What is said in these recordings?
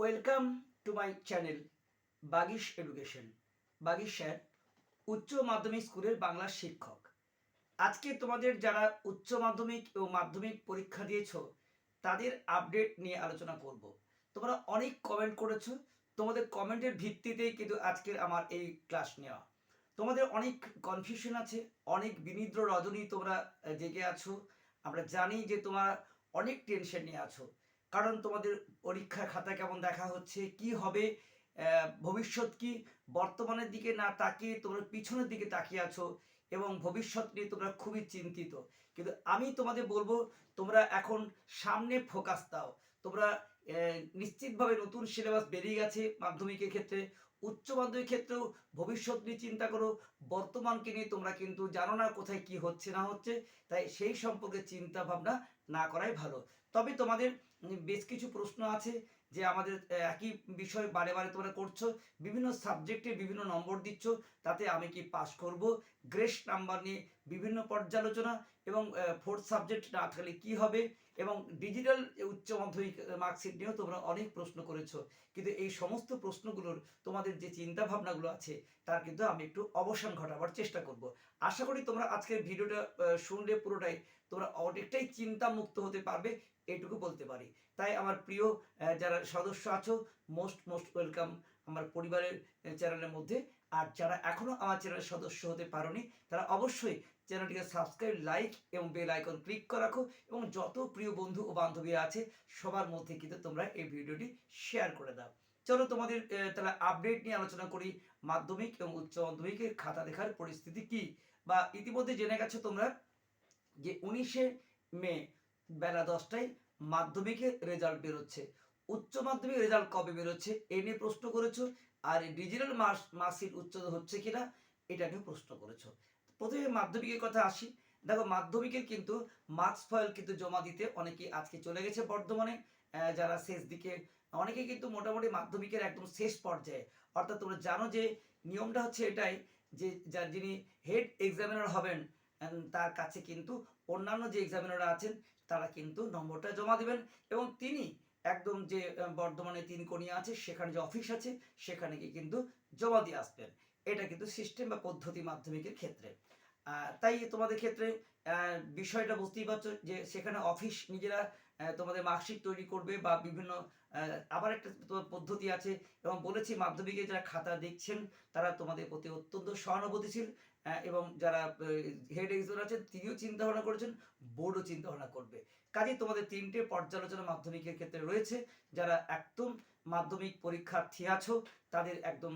Welcome to my channel Bagish education Bagish sir উচ্চ মাধ্যমিক স্কুলের বাংলার শিক্ষক। আজকে তোমাদের যারা উচ্চ মাধ্যমিক ও মাধ্যমিক পরীক্ষা দিয়েছ, তাদের আপডেট নিয়ে আলোচনা করব। তোমরা অনেক কমেন্ট করেছ, তোমাদের কমেন্টের ভিত্তিতেই কিন্তু আজকের আমার এই ক্লাস নেওয়া। তোমাদের অনেক কনফিউশন আছে, অনেক বিনিদ্র রজনী তোমরা জেগে আছো। আমরা জানি যে তোমরা অনেক টেনশন নিয়ে আছো। কারণ তোমাদের পরীক্ষার খাতা কেমন দেখা হচ্ছে, কি হবে ভবিষ্যৎ কি? বর্তমানের দিকে না তাকিয়ে তোমরা পিছনের দিকে তাকিয়ে আছো এবং ভবিষ্যৎ নিয়ে তোমরা খুবই চিন্তিত। কিন্তু আমি তোমাদের বলব, তোমরা এখন সামনে ফোকাস দাও। তোমরা নিশ্চিতভাবে নতুন সিলেবাস বেরিয়ে গেছে মাধ্যমিকের ক্ষেত্রে। উচ্চ মাধ্যমিক ক্ষেত্রেও ভবিষ্যৎ নিয়ে চিন্তা করো। বর্তমানকে নিয়ে তোমরা কিন্তু জানো না কোথায় কি হচ্ছে, না হচ্ছে। তাই সেই সম্পর্কে চিন্তা ভাবনা না করাই ভালো। তবে তোমাদের বেশ কিছু প্রশ্ন আছে যে আমাদের একই বিষয় বারে বারে তোমরা করছ। বিভিন্ন সাবজেক্টে বিভিন্ন নম্বর দিচ্ছ, তাতে আমি কি পাস করব? গ্রেস নাম্বার নিয়ে বিভিন্ন পর্যালোচনা এবং ফোর্থ সাবজেক্ট না থাকলে কি হবে? এবং ডিজিটাল উচ্চ মাধ্যমিক মার্কশিট নিয়েও তোমরা অনেক প্রশ্ন করেছ। কিন্তু এই সমস্ত প্রশ্নগুলোর তোমাদের যে চিন্তা ভাবনাগুলো আছে, তার কিন্তু আমি একটু অবসান ঘটাবার চেষ্টা করব। আশা করি তোমরা আজকের ভিডিওটা শুনলে পুরোটাই তোমরা অনেকটাই চিন্তামুক্ত হতে পারবে। এটুকু বলতে পারি। তাই আমার প্রিয় যারা সদস্য আছো মোস্ট মোস্ট ওয়েলকাম আমার পরিবারের চ্যানেলের মধ্যে। আর যারা এখনও আমার চ্যানেলের সদস্য হতে পারোনি, তারা অবশ্যই চ্যানেলটিকে সাবস্ক্রাইব লাইক এবং বেল আইকন ক্লিক করে রাখো এবং যত প্রিয় বন্ধু ও বান্ধবী আছে, সবার মধ্যে কিন্তু তোমরা এই ভিডিওটি শেয়ার করে দাও। চলো তোমাদের তাহলে আপডেট নিয়ে আলোচনা করি। মাধ্যমিক এবং উচ্চ মাধ্যমিকের খাতা দেখার পরিস্থিতি কি? বা ইতিমধ্যে জেনে গেছো তোমরা যে উনিশে মে বেলা দশটায় মাধ্যমিকের রেজাল্ট বেরোচ্ছে। উচ্চ মাধ্যমিক রেজাল্ট কবে বেরোচ্ছে, এ নিয়ে প্রশ্ন করেছ, আর ডিজিটাল মার্কস মার্কশিট উচ্চত হচ্ছে কিনা, এটা নিয়ে প্রশ্ন করেছ। প্রথমে মাধ্যমিকের কথা আসি। দেখো, মাধ্যমিকের কিন্তু মার্কস ফাইল কিন্তু জমা দিতে অনেকেই আজকে চলে গেছে বর্ধমানে। যারা শেষ দিকে অনেকে কিন্তু মোটামুটি মাধ্যমিকের একদম শেষ পর্যায়ে। অর্থাৎ তোমরা জানো যে নিয়মটা হচ্ছে এটাই, যে যার যিনি হেড এক্সামিনার হবেন তার কাছে কিন্তু অন্যান্য যে এক্সামিনাররা আছেন তারা কিন্তু নম্বরটা জমা দেবেন এবং তিনি একদম যে বর্ধমানে তিন কোণিয়া আছে, সেখানে যে অফিস আছে, সেখানে গিয়ে কিন্তু জমা দিয়ে আসবেন। এটা কিন্তু সিস্টেম বা পদ্ধতি মাধ্যমিকের ক্ষেত্রে। তাই তোমাদের ক্ষেত্রে বিষয়টা বুঝতেই পারছ যে, সেখানে অফিস নিজেরা তোমাদের মার্কশিট তৈরি করবে বা বিভিন্ন আবার একটা পদ্ধতি আছে এবং বলেছি মাধ্যমিকে যারা খাতা দেখছেন, তারা তোমাদের প্রতি অত্যন্ত সহানুভূতিশীল এবং যারা হেড এক্সাম আছেন, তিনিও চিন্তা ভাবনা করেছেন বোর্ডও চিন্তা ভাবনা করবে। কাজে তোমাদের তিনটে পর্যালোচনা মাধ্যমিকের ক্ষেত্রে রয়েছে। যারা একদম মাধ্যমিক পরীক্ষার্থী আছো, তাদের একদম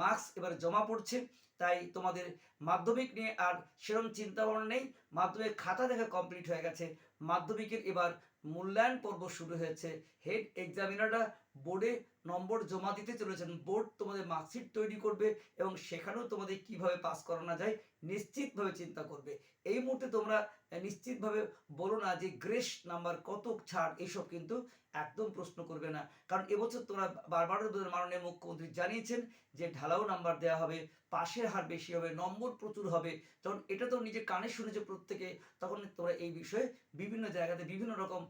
মার্কস এবার জমা পড়ছে। তাই তোমাদের মাধ্যমিক নিয়ে আর সেরকম চিন্তা ভাবনা নেই। মাধ্যমিক খাতা দেখা কমপ্লিট হয়ে গেছে। মাধ্যমিকের এবার মূল্যায়ন পর্ব শুরু হয়েছে। হেড এক্সামিনাররা বোর্ডে নম্বর জমা দিতে চলেছেন। বোর্ড তোমাদের মার্কশিট তৈরি করবে এবং সেখানেও তোমাদের কীভাবে পাস করানো যায় নিশ্চিতভাবে চিন্তা করবে। এই মুহূর্তে তোমরা নিশ্চিতভাবে বলো না যে গ্রেস নাম্বার কত ছাড় এইসব কিন্তু একদম প্রশ্ন করবে না। কারণ এবছর তোমরা বারবার তোমাদের মাননীয় মুখ্যমন্ত্রী জানিয়েছেন যে ঢালাও নাম্বার দেওয়া হবে, পাশের হার বেশি হবে, নম্বর প্রচুর হবে। তখন এটা তো নিজে কানে শুনেছে প্রত্যেকে, তখন তোমরা এই বিষয়ে বিভিন্ন জায়গাতে বিভিন্ন রকম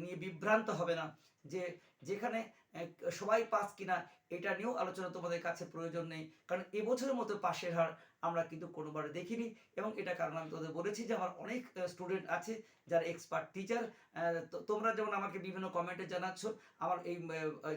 নিয়ে বিভ্রান্ত হবে না। যে যেখানে সবাই পাস কিনা, এটা নিয়েও আলোচনা তোমাদের কাছে প্রয়োজন নেই। কারণ এবছরের মতো পাশের হার আমরা কিন্তু কোনোবার দেখিনি এবং এটা কারণ আমি তোদের বলেছি যে আমার অনেক স্টুডেন্ট আছে যারা এক্সপার্ট টিচার তোমরা যেমন আমাকে বিভিন্ন কমেন্টে জানাচ্ছ, আমার এই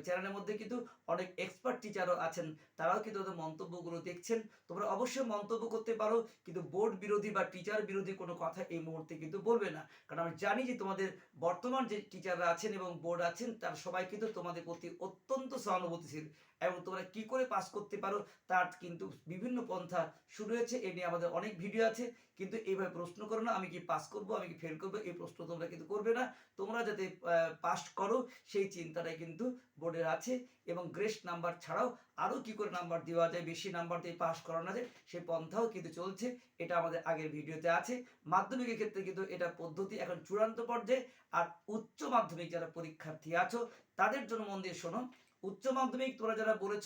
চ্যানেলের মধ্যে কিন্তু অনেক এক্সপার্ট টিচারও আছেন, তারাও কিন্তু ওদের মন্তব্যগুলো দেখছেন। তোমরা অবশ্যই মন্তব্য করতে পারো, কিন্তু বোর্ড বিরোধী বা টিচার বিরোধী কোনো কথা এই মুহূর্তে কিন্তু বলবে না। কারণ আমি জানি যে তোমাদের বর্তমান যে টিচাররা আছেন এবং বোর্ড আছেন, তার সবাই কিন্তু তোমাদের প্রতি অত্যন্ত সহানুভূতিশীল। এবং তোমরা কি করে পাস করতে পারো, তার কিন্তু বিভিন্ন পন্থা শুরু হয়েছে। এ নিয়ে আমাদের অনেক ভিডিও আছে। কিন্তু এইভাবে প্রশ্ন করো না, আমি কি পাস করব, আমি কি ফেল করব, এই প্রশ্ন তোমরা কিন্তু করবে না। তোমরা যাতে পাস করো, সেই চিন্তাটাই কিন্তু বোর্ডের আছে। এবং গ্রেস নাম্বার ছাড়াও আরও কি করে নাম্বার দেওয়া যায়, বেশি নাম্বার দিয়ে পাস করানো যায়, সেই পন্থাও কিন্তু চলছে। এটা আমাদের আগের ভিডিওতে আছে। মাধ্যমিকের ক্ষেত্রে কিন্তু এটা পদ্ধতি এখন চূড়ান্ত পর্যায়ে। আর উচ্চ মাধ্যমিক যারা পরীক্ষার্থী আছো, তাদের জন্য মন দিয়ে শোনো উচ্চ মাধ্যমিক তোমরা যারা বলেছ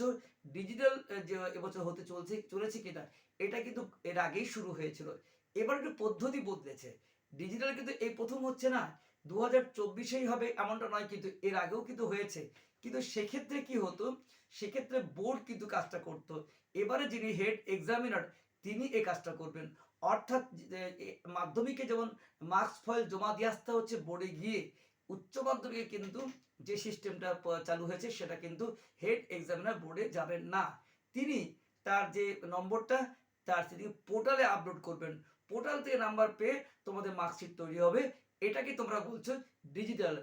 ডিজিটাল যে এবছর হতে চলছে, চলেছে কিনা, এটা কিন্তু এর আগেই শুরু হয়েছিল। এবার একটু পদ্ধতি বদলেছে। ডিজিটাল কিন্তু এই প্রথম হচ্ছে না দু হাজার চব্বিশেই হবে এমনটা নয়, কিন্তু এর আগেও কিন্তু হয়েছে। কিন্তু সেক্ষেত্রে কি হতো, সেক্ষেত্রে বোর্ড কিন্তু কাজটা করতো। এবারে যিনি হেড এক্সামিনার তিনি এই কাজটা করবেন। অর্থাৎ মাধ্যমিকে যেমন মার্কস ফয়েল জমা দিয়ে আসতে হচ্ছে বোর্ডে গিয়ে, উচ্চ মাধ্যমিকে কিন্তু যে সিস্টেমটা চালু হয়েছে, সেটা কিন্তু হেড এক্সামিনার বোর্ডে যাবেন না। তিনি তার যে নম্বরটা, তার তিনি পোর্টালে আপলোড করবেন। পোর্টাল থেকে নাম্বার পেয়ে তোমাদের মার্কশিট তৈরি হবে। এটাকে তোমরা বলছো? ডিজিটাল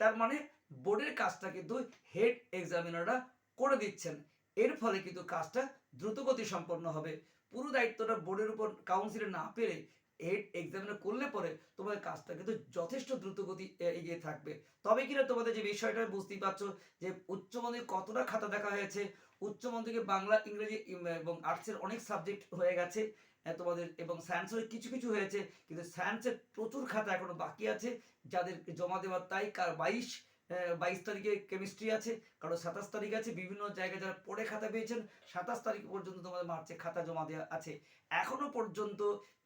তার মানে বোর্ডের কাজটা কিন্তু হেড এক্সামিনাররা করে দিচ্ছেন। এর ফলে কিন্তু কাজটা দ্রুতগতি সম্পন্ন হবে। পুরো দায়িত্বটা বোর্ডের উপর কাউন্সিলে না পেরে হেড এক্সামিনার করলে পরে তোমাদের কাজটা কিন্তু যথেষ্ট দ্রুতগতি এগিয়ে থাকবে। তবে কিনা তোমাদের যে বিষয়টা বুঝতেই পারছ যে উচ্চ মাধ্যমিক কতটা খাতা দেখা হয়েছে, উচ্চ মাধ্যমিকে বাংলা, ইংরেজি এবং আর্টসের অনেক সাবজেক্ট হয়ে গেছে তোমাদের, এবং সায়েন্সের কিছু কিছু হয়েছে, কিন্তু সায়েন্সের প্রচুর খাতা এখনও বাকি আছে, যাদের জমা দেওয়ার তাই কার বাইশ বাইশ তারিখে কেমিস্ট্রি আছে, কারও সাতাশ তারিখ আছে, বিভিন্ন জায়গায় যারা পড়ে খাতা পেয়েছেন, সাতাশ তারিখ পর্যন্ত তোমাদের মার্চে খাতা জমা দেওয়া আছে। এখনও পর্যন্ত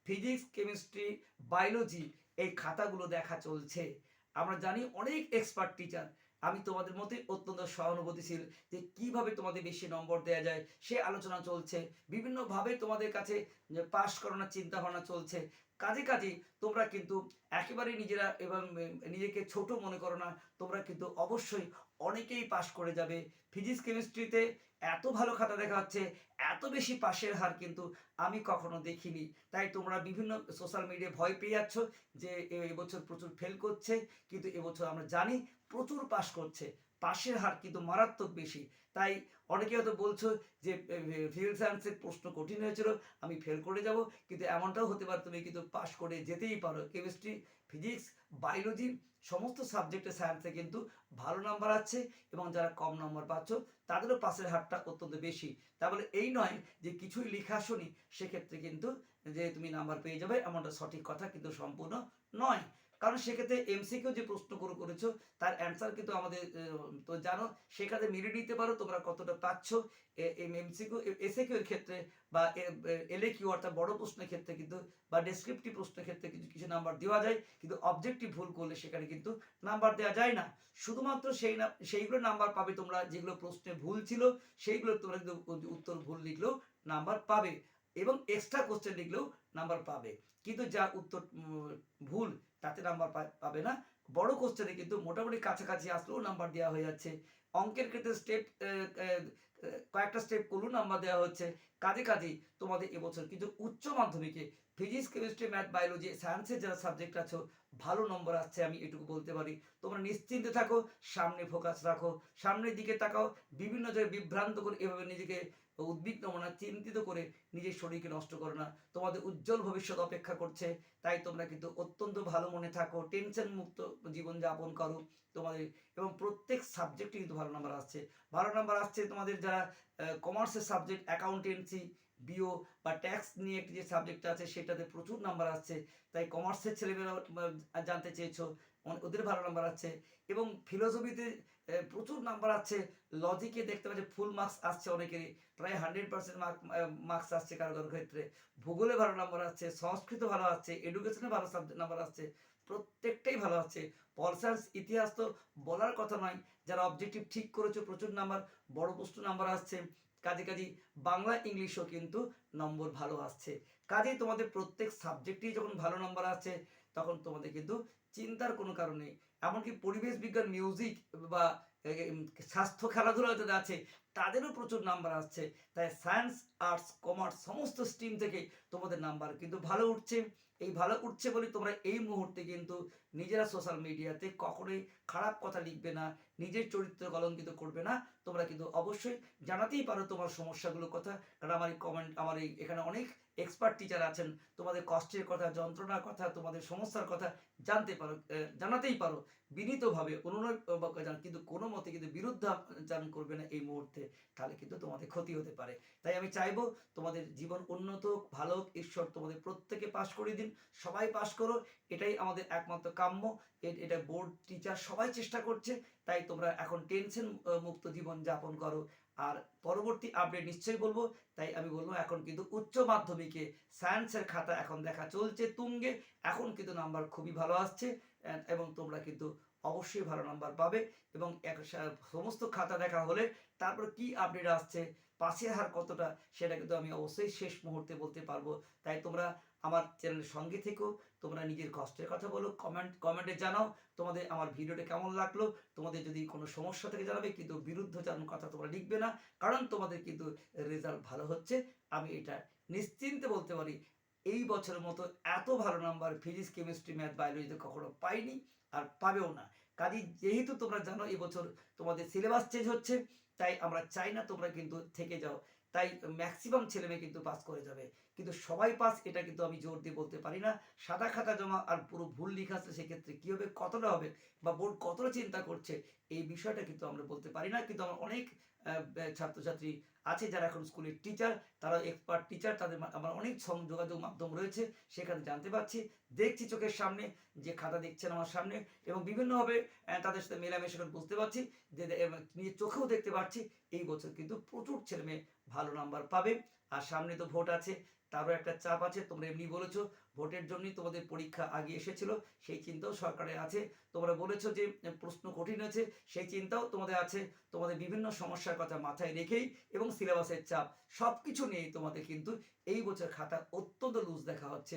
ফিজিক্স কেমিস্ট্রি বায়োলজি এই খাতাগুলো দেখা চলছে। আমরা জানি অনেক এক্সপার্ট টিচার আমি তোমাদের মতোই অত্যন্ত সহানুভূতিশীল যে কীভাবে তোমাদের বেশি নম্বর দেওয়া যায়, সে আলোচনা চলছে, বিভিন্নভাবে তোমাদের কাছে পাশ করানোর চিন্তা ভাবনা চলছে। কাজে কাজে তোমরা কিন্তু একেবারে নিজেরা এবং নিজেকে ছোট মনে করো না, তোমরা কিন্তু অবশ্যই অনেকেই পাশ করে যাবে। ফিজিক্স কেমিস্ট্রিতে এত ভালো খাতা দেখা হচ্ছে এত বেশি পাশের হার কিন্তু আমি কখনো দেখিনি। তাই তোমরা বিভিন্ন সোশ্যাল মিডিয়ায় ভয় পেয়ে যাচ্ছ যে এবছর প্রচুর ফেল করছে, কিন্তু এবছর আমরা জানি প্রচুর পাশ করছে। পাশের হার কিন্তু মারাত্মক বেশি। তাই অনেকে হয়তো বলছো যে ফিজিক্স সায়েন্সের প্রশ্ন কঠিন হয়েছিল, আমি ফেল করে যাব। কিন্তু এমনটাও হতে পারে তুমি কিন্তু পাশ করে যেতেই পারো। কেমিস্ট্রি ফিজিক্স বায়োলজি সমস্ত সাবজেক্টে সায়েন্সে কিন্তু ভালো নাম্বার আছে এবং যারা কম নম্বর পাচ্ছ, তাদেরও পাশের হারটা অত্যন্ত বেশি। তা বলে এই নয় যে কিছুই লেখা শুনি সেক্ষেত্রে কিন্তু যে তুমি নাম্বার পেয়ে যাবে, এমনটা সঠিক কথা কিন্তু সম্পূর্ণ নয়। কারণ সেক্ষেত্রে এমসিকিউ যে প্রশ্ন করে করেছ, তার অ্যান্সার কিন্তু আমাদের তো জানো, সেখানে মিলে নিতে পারো, তোমরা কতটা পাচ্ছ। এমসিকিউ এসে কিউ এর ক্ষেত্রে বা এলএ কিউ অর্থাৎ বড় প্রশ্নের ক্ষেত্রে কিন্তু বা ডেসক্রিপটিভ প্রশ্নের ক্ষেত্রে কিছু কিছু নাম্বার দেওয়া যায়, কিন্তু অবজেক্টিভ ভুল করলে সেখানে কিন্তু নাম্বার দেওয়া যায় না। শুধুমাত্র সেই না, সেইগুলো নাম্বার পাবে তোমরা, যেগুলো প্রশ্নে ভুল ছিল, সেইগুলো তোমরা কিন্তু উত্তর ভুল লিখলেও নাম্বার পাবে এবং এক্সট্রা কোশ্চেন লিখলেও নাম্বার পাবে। কিন্তু যা উত্তর ভুল তাতে নাম্বার পাবে না। বড় কোশ্চেনে কিন্তু মোটামুটি কাছাকাছি আসলেও নাম্বার দেওয়া হয়ে যাচ্ছে। অঙ্কের ক্ষেত্রে স্টেপ কয়েকটা স্টেপ করলেও নাম্বার দেওয়া হচ্ছে। কাজে কাজেই তোমাদের এবছর কিন্তু উচ্চ মাধ্যমিকে ফিজিক্স কেমিস্ট্রি ম্যাথ বায়োলজি সায়েন্সের যারা সাবজেক্ট আছো, ভালো নম্বর আসছে আমি এটুকু বলতে পারি। তোমরা নিশ্চিন্তে থাকো, সামনে ফোকাস রাখো, সামনের দিকে তাকাও, বিভিন্ন জায়গায় বিভ্রান্ত করে এভাবে নিজেকে উদ্বিগ্ন মনে চিন্তিত করে নিজের শরীরকে নষ্ট করো না। তোমাদের উজ্জ্বল ভবিষ্যৎ অপেক্ষা করছে, তাই তোমরা কিন্তু অত্যন্ত ভালো মনে থাকো, টেনশন মুক্ত জীবন যাপন করো তোমাদের। এবং প্রত্যেক সাবজেক্টে কিন্তু ভালো নাম্বার আসছে। ভালো নাম্বার আসছে তোমাদের যারা কমার্সের সাবজেক্ট অ্যাকাউন্টেন্সি বিও বা ট্যাক্স নিয়ে একটি যে সাবজেক্ট আছে, সেটাতে প্রচুর নাম্বার আসছে। তাই কমার্সের ছেলেমেয়েরা জানতে চেয়েছো ওদের ভালো নাম্বার আছে। এবং ফিলোসফিতে প্রচুর নাম্বার আছে। লজিকে দেখতে পাচ্ছি ফুল মার্কস আসছে অনেকেরই। প্রায় হান্ড্রেড পার্সেন্ট মার্কস আসছে কারও কারও ক্ষেত্রে। ভূগোলে ভালো নাম্বার আসছে সংস্কৃত ভালো আসছে এডুকেশনে ভালো সাবজেক্ট নাম্বার আসছে। প্রত্যেকটাই ভালো আছে। পল সায়েন্স ইতিহাস তো বলার কথা নয়। যারা অবজেক্টিভ ঠিক করেছ, প্রচুর নাম্বার বড় প্রশ্ন নাম্বার আসছে। কাজে কাজে বাংলা, ইংলিশও কিন্তু নম্বর ভালো আসছে। কাজে তোমাদের প্রত্যেক সাবজেক্টেই যখন ভালো নাম্বার আসছে তখন তোমাদের কিন্তু চিন্তার কোনো কারণ নেই। এমনকি পরিবেশ বিজ্ঞান মিউজিক বা স্বাস্থ্য খেলাধুলা যাদের আছে, তাদেরও প্রচুর নাম্বার আসছে। তাই সায়েন্স আর্টস কমার্স সমস্ত স্ট্রিম থেকে তোমাদের নাম্বার কিন্তু ভালো উঠছে। এই ভালো উঠছে বলে তোমরা এই মুহূর্তে কিন্তু নিজেরা সোশ্যাল মিডিয়াতে কখনোই খারাপ কথা লিখবে না, নিজের চরিত্র কলঙ্কিত করবে না। তোমরা কিন্তু অবশ্যই জানাতেই পারো তোমার সমস্যাগুলোর কথা। কারণ আমার এই কমেন্ট আমার এই এখানে অনেক এক্সপার্ট টিচার আছেন তোমাদের কষ্টের কথা যন্ত্রণার কথা তোমাদের সমস্যার কথা জানতে পারো জানাতেই পারো। বিনীতভাবে জান- কিন্তু কোনো মতে কিন্তু বিরুদ্ধাচারণ করবে না এই মুহূর্তে তাহলে কিন্তু তোমাদের ক্ষতি হতে পারে। তাই আমি চাইব তোমাদের জীবন উন্নত হোক, ভালো হোক, ঈশ্বর তোমাদের প্রত্যেকে পাশ করে দিন সবাই পাশ করো এটাই আমাদের একমাত্র কাম্য এটা বোর্ড টিচার সবাই চেষ্টা করছে তাই তোমরা এখন টেনশন মুক্ত জীবন যাপন করো। আর পরবর্তী আপডেট নিশ্চয়ই বলব। তাই আমি বলব, এখন কিন্তু উচ্চ মাধ্যমিকে সায়েন্সের খাতা এখন দেখা চলছে তুঙ্গে। এখন কিন্তু নাম্বার খুবই ভালো আসছে এবং তোমরা কিন্তু অবশ্যই ভালো নাম্বার পাবে এবং এক সমস্ত খাতা দেখা হলে তারপর কি আপডেট আসছে, পাশের হার কতটা, সেটা কিন্তু আমি অবশ্যই শেষ মুহূর্তে বলতে পারব। তাই তোমরা আমার চ্যানেলের সঙ্গে থেকো, তোমরা নিজের কষ্টের কথা বলো কমেন্ট কমেন্টে জানাও তোমাদের আমার ভিডিওটা কেমন লাগল। তোমাদের যদি কোনো সমস্যা থেকে জানাবে, কিন্তু বিরুদ্ধ বিরুদ্ধচারণ কথা তোমরা লিখবে না, কারণ তোমাদের কিন্তু রেজাল্ট ভালো হচ্ছে। আমি এটা নিশ্চিন্তে বলতে পারি এই বছরের মতো এত ভালো নাম্বার ফিজিক্স কেমিস্ট্রি ম্যাথ বায়োলজিতে কখনো পাইনি আর পাবেও না। কাজে যেহেতু তোমরা জানো এবছর তোমাদের সিলেবাস চেঞ্জ হচ্ছে, তাই আমরা চাই না তোমরা কিন্তু থেকে যাও। তাই ম্যাক্সিমাম ছেলে মেয়ে কিন্তু পাস করে যাবে। কিন্তু সবাই পাস এটা কিন্তু আমি জোর দিয়ে বলতে পারি না। সাদা খাতা জমা আর পুরো ভুল লেখা আসলে সেক্ষেত্রে কী হবে, কতটা হবে বা বোর্ড কতটা চিন্তা করছে, এই বিষয়টা কিন্তু আমরা বলতে পারি না। কিন্তু আমার অনেক ছাত্রছাত্রী আছে যারা এখন স্কুলের টিচার তারা এক্সপার্ট টিচার তাদের আমার অনেক যোগাযোগ মাধ্যম রয়েছে, সেখানে জানতে পারছি। দেখছি চোখের সামনে, যে খাতা দেখছেন আমার সামনে, এবং বিভিন্নভাবে তাদের সাথে মেলামেশা করে বুঝতে পারছি, যে নিজের চোখেও দেখতে পাচ্ছি এই বছর কিন্তু প্রচুর ছেলে মেয়ে ভালো নাম্বার পাবে। আর সামনে তো ভোট আছে, তারও একটা চাপ আছে, তোমরা এমনি বলেছ ভোটের জন্যই তোমাদের পরীক্ষা আগে এসেছিল, সেই চিন্তাও সরকারের আছে। তোমরা বলেছ যে, প্রশ্ন কঠিন হয়েছে, সেই চিন্তাও তোমাদের আছে। তোমাদের বিভিন্ন সমস্যার কথা মাথায় রেখেই এবং সিলেবাসের চাপ সব কিছু নিয়েই তোমাদের কিন্তু এই বছর খাতা অত্যন্ত লুজ দেখা হচ্ছে।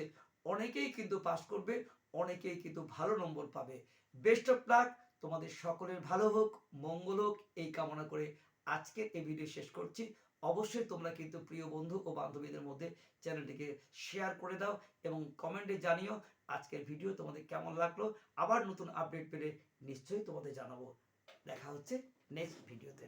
অনেকেই কিন্তু পাস করবে, অনেকেই কিন্তু ভালো নম্বর পাবে। বেস্ট অফ লাক তোমাদের সকলের ভালো হোক, মঙ্গল হোক, এই কামনা করে আজকের এই ভিডিও শেষ করছি। অবশ্যই তোমরা কিন্তু প্রিয় বন্ধু ও বান্ধবীদের মধ্যে চ্যানেলটিকে শেয়ার করে দাও এবং কমেন্টে জানিও আজকের ভিডিও তোমাদের কেমন লাগল। আবার নতুন আপডেট পেলে নিশ্চয়ই তোমাদের জানাব। দেখা হচ্ছে নেক্সট ভিডিওতে